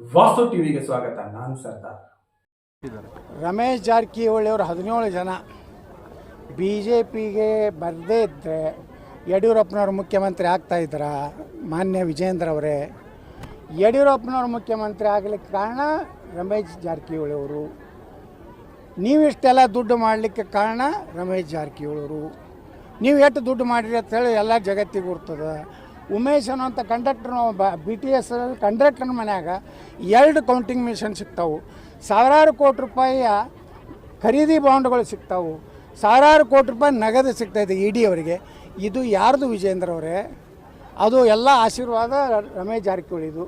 ವಾಸ್ತು ಟಿವಿಗೆ ಸ್ವಾಗತ. ನಾನು ಸರ್ದಾರ್. ರಮೇಶ್ ಜಾರಕಿಹೊಳಿ ಅವರು ಹದಿನೇಳು ಜನ. ಬಿ ಜೆ ಪಿಗೆ ಬರದೇ ಇದ್ದರೆ ಯಡಿಯೂರಪ್ಪನವ್ರು ಮುಖ್ಯಮಂತ್ರಿ ಆಗ್ತಾ ಇದ್ರ ಮಾನ್ಯ ವಿಜೇಂದ್ರ ಅವರೇ. ಯಡಿಯೂರಪ್ಪನವ್ರು ಮುಖ್ಯಮಂತ್ರಿ ಆಗಲಿಕ್ಕೆ ಕಾರಣ ರಮೇಶ್ ಜಾರಕಿಹೊಳಿ ಅವರು. ನೀವಿಷ್ಟೆಲ್ಲ ದುಡ್ಡು ಮಾಡಲಿಕ್ಕೆ ಕಾರಣ ರಮೇಶ್ ಜಾರಕಿಹೊಳಿ ಅವರು. ನೀವು ಎಷ್ಟು ದುಡ್ಡು ಮಾಡಿರಿ ಅಂತ ಹೇಳಿ ಎಲ್ಲ ಜಗತ್ತಿಗೆ ಗುರ್ತದ. ಉಮೇಶ್ ಅನ್ನೋಂಥ ಕಂಡಕ್ಟರ್ ಬ ಟಿ ಎಸ್ ಕಂಡಕ್ಟರ್ ಮನ್ಯಾಗ ಎರಡು ಕೌಂಟಿಂಗ್ ಮಿಷನ್ ಸಿಗ್ತಾವೆ. ಸಾವಿರಾರು ಕೋಟಿ ರೂಪಾಯಿಯ ಖರೀದಿ ಬಾಂಡ್ಗಳು ಸಿಗ್ತಾವೆ. ಸಾವಿರಾರು ಕೋಟಿ ರೂಪಾಯಿ ನಗದು ಸಿಗ್ತಾಯಿದೆ ಇ ಡಿ ಅವರಿಗೆ. ಇದು ಯಾರ್ದು ವಿಜೇಂದ್ರ ಅವರೇ? ಅದು ಎಲ್ಲ ಆಶೀರ್ವಾದ ರಮೇಶ್ ಜಾರಕಿಹೊಳಿದು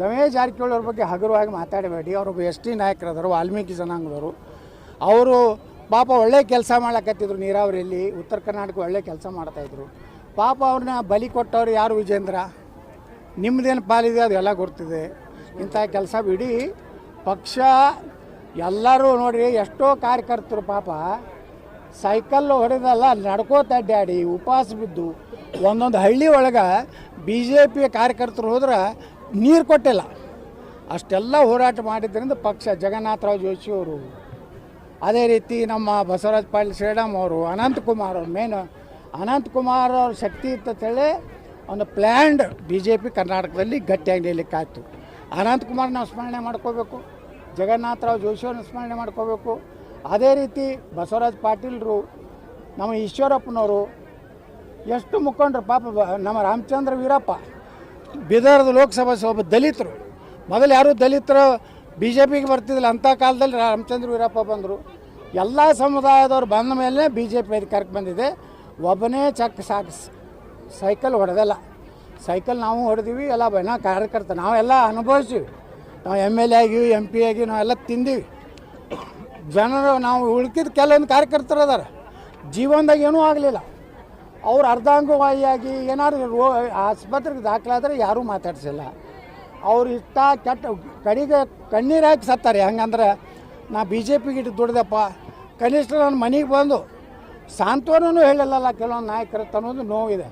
ರಮೇಶ್ ಜಾರಕಿಹೊಳಿ ಅವ್ರ ಬಗ್ಗೆ ಹಗುರವಾಗಿ ಮಾತಾಡಬೇಡಿ. ಅವರು ಎಸ್ ಟಿ ನಾಯಕರಾದರು ವಾಲ್ಮೀಕಿ ಜನಾಂಗದವರು. ಅವರು ಪಾಪ ಒಳ್ಳೆ ಕೆಲಸ ಮಾಡ್ಲಕತ್ತಿದ್ರು ನೀರಾವರಿಯಲ್ಲಿ. ಉತ್ತರ ಕರ್ನಾಟಕ ಒಳ್ಳೆ ಕೆಲಸ ಮಾಡ್ತಾಯಿದ್ರು ಪಾಪ ಅವ್ರನ್ನ ಬಲಿ ಕೊಟ್ಟವ್ರು ಯಾರು ವಿಜೇಂದ್ರ? ನಿಮ್ಮದೇನು ಪಾಲಿದೆ ಅದೆಲ್ಲ ಗೊತ್ತಿದೆ ಇಂಥ ಕೆಲಸ ಬಿಡಿ. ಪಕ್ಷ ಎಲ್ಲರೂ ನೋಡಿರಿ, ಎಷ್ಟೋ ಕಾರ್ಯಕರ್ತರು ಪಾಪ ಸೈಕಲ್ ಹೊಡೆದಲ್ಲ ನಡ್ಕೋತ ಅಡ್ಡಾಡಿ ಉಪವಾಸ ಬಿದ್ದು, ಒಂದೊಂದು ಹಳ್ಳಿ ಒಳಗೆ ಬಿ ಜೆ ಪಿ ಕಾರ್ಯಕರ್ತರು ಹೋದ್ರೆ ನೀರು ಕೊಟ್ಟಿಲ್ಲ. ಅಷ್ಟೆಲ್ಲ ಹೋರಾಟ ಮಾಡಿದ್ರಿಂದ ಪಕ್ಷ ಜಗನ್ನಾಥರಾವ್ ಜೋಶಿ ಅವರು, ಅದೇ ರೀತಿ ನಮ್ಮ ಬಸವರಾಜ ಪಾಟೀಲ್ ಶ್ರೀರಾಮ್ ಅವರು ಅನಂತಕುಮಾರ್ ಅವರು, ಮೇನ್ ಅನಂತಕುಮಾರ್ ಅವ್ರ ಶಕ್ತಿ ಇತ್ತಂತೇಳಿ ಒಂದು ಪ್ಲ್ಯಾಂಡ್ ಬಿ ಜೆ ಪಿ ಕರ್ನಾಟಕದಲ್ಲಿ ಗಟ್ಟಿಯಾಗಿ ನಿಲ್ಲಕ್ಕಾಯ್ತು ಅನಂತಕುಮಾರ್ ನಾವು ಸ್ಮರಣೆ ಮಾಡ್ಕೋಬೇಕು ಜಗನ್ನಾಥರಾವ್ ಜೋಶಿ ಅವ್ರನ್ನ ಸ್ಮರಣೆ ಮಾಡ್ಕೋಬೇಕು. ಅದೇ ರೀತಿ ಬಸವರಾಜ್ ಪಾಟೀಲ್ರು, ನಮ್ಮ ಈಶ್ವರಪ್ಪನವರು, ಎಷ್ಟು ಮುಖಂಡರು, ಪಾಪ ನಮ್ಮ ರಾಮಚಂದ್ರ ವೀರಪ್ಪ, ಬೀದರ್ದ ಲೋಕಸಭಾ ಒಬ್ಬ ದಲಿತರು. ಮೊದಲು ಯಾರು ದಲಿತರು ಬಿ ಜೆ ಪಿಗೆ ಬರ್ತಿದ್ದಿಲ್ಲ, ಅಂಥ ಕಾಲದಲ್ಲಿ ರಾಮಚಂದ್ರ ವೀರಪ್ಪ ಬಂದರು. ಎಲ್ಲ ಸಮುದಾಯದವ್ರು ಬಂದ ಮೇಲೆ ಬಿ ಜೆ ಪಿ ಅಧಿಕಾರಕ್ಕೆ ಬಂದಿದೆ. ಒಬ್ಬನೇ ಚಕ್ ಸಾಕು ಸೈಕಲ್ ಹೊಡೆದಲ್ಲ. ಸೈಕಲ್ ನಾವು ಹೊಡೆದೀವಿ, ಎಲ್ಲ ನಾವು ಕಾರ್ಯಕರ್ತ ನಾವೆಲ್ಲ ಅನುಭವಿಸ್ತೀವಿ ನಾವು ಎಂ ಎಲ್ ಎ ಆಗಿವಿ ಎಂ ಪಿ ಆಗಿ ನಾವೆಲ್ಲ ತಿಂದೀವಿ. ಜನರು ನಾವು ಉಳ್ಕಿದ ಕೆಲವೊಂದು ಕಾರ್ಯಕರ್ತರು ಅದಾರ. ಜೀವನದಾಗ ಏನೂ ಆಗಲಿಲ್ಲ. ಅವ್ರು ಅರ್ಧಾಂಗವಾಯಿಯಾಗಿ ಏನಾದ್ರು ರೋ ಆಸ್ಪತ್ರೆಗೆ ದಾಖಲಾದರೆ ಯಾರೂ ಮಾತಾಡ್ಸಿಲ್ಲ. ಅವ್ರು ಇಷ್ಟ ಕೆಟ್ಟ ಕಡೆಗೆ ಕಣ್ಣೀರು ಹಾಕಿ ಸತ್ತಾರೆ. ಹಂಗಂದ್ರೆ, ನಾ ಬಿ ಜೆ ಪಿಗೆ ಇಟ್ಟು ದುಡ್ದಪ್ಪ. ಕನಿಷ್ಠ ನನ್ನ ಮನೆಗೆ ಬಂದು ಸಾಂತ್ವನೂ ಹೇಳಿಲ್ಲಲ್ಲ ಕೆಲವೊಂದು ನಾಯಕರು ಅನ್ನೋದು ನೋವಿದೆ.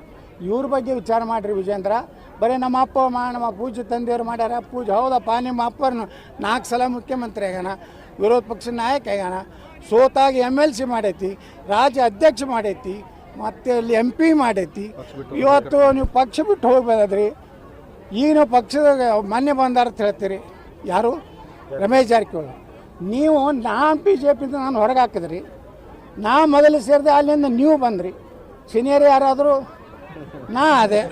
ಇವ್ರ ಬಗ್ಗೆ ವಿಚಾರ ಮಾಡಿರಿ ವಿಜೇಂದ್ರ ಬರೀ ನಮ್ಮ ಅಪ್ಪ ಮಾ ನಮ್ಮ ಪೂಜೆ ತಂದೆಯವ್ರು ಮಾಡ್ಯಾರ. ಪೂಜೆ ಹೌದಪ್ಪ ನಿಮ್ಮ ಅಪ್ಪನ ನಾಲ್ಕು ಸಲ ಮುಖ್ಯಮಂತ್ರಿ ಆಗ್ಯಾನ ವಿರೋಧ ಪಕ್ಷದ ನಾಯಕ ಆಗ್ಯಾನ. ಸೋತಾಗಿ ಎಂ ಎಲ್ ಸಿ ಮಾಡೈತಿ ರಾಜ್ಯ ಅಧ್ಯಕ್ಷ ಮಾಡೈತಿ ಮತ್ತೆ ಅಲ್ಲಿ ಎಂ ಪಿ ಮಾಡೈತಿ. ಇವತ್ತು ನೀವು ಪಕ್ಷ ಬಿಟ್ಟು ಹೋಗ್ಬೋದ್ರಿ ಬಂದದ್ರಿ ಈಗ ನೀವು ಪಕ್ಷದ ಮೊನ್ನೆ ಬಂದಾರ ಅಂತ ಹೇಳ್ತೀರಿ. ಯಾರು? ರಮೇಶ್ ಜಾರಕಿಹೊಳಿ. ನೀವು ನಾನು ಬಿ ಜೆ ಪಿಯಿಂದ ನಾನು ಹೊರಗೆ ಹಾಕಿದ್ರಿ. ನಾ ಮೊದಲು ಸೇರಿದೆ ಅಲ್ಲಿಂದ ನೀವು ಬಂದ್ರಿ. ಸೀನಿಯರ್ ಯಾರಾದರೂ ನಾ ಅದೇ.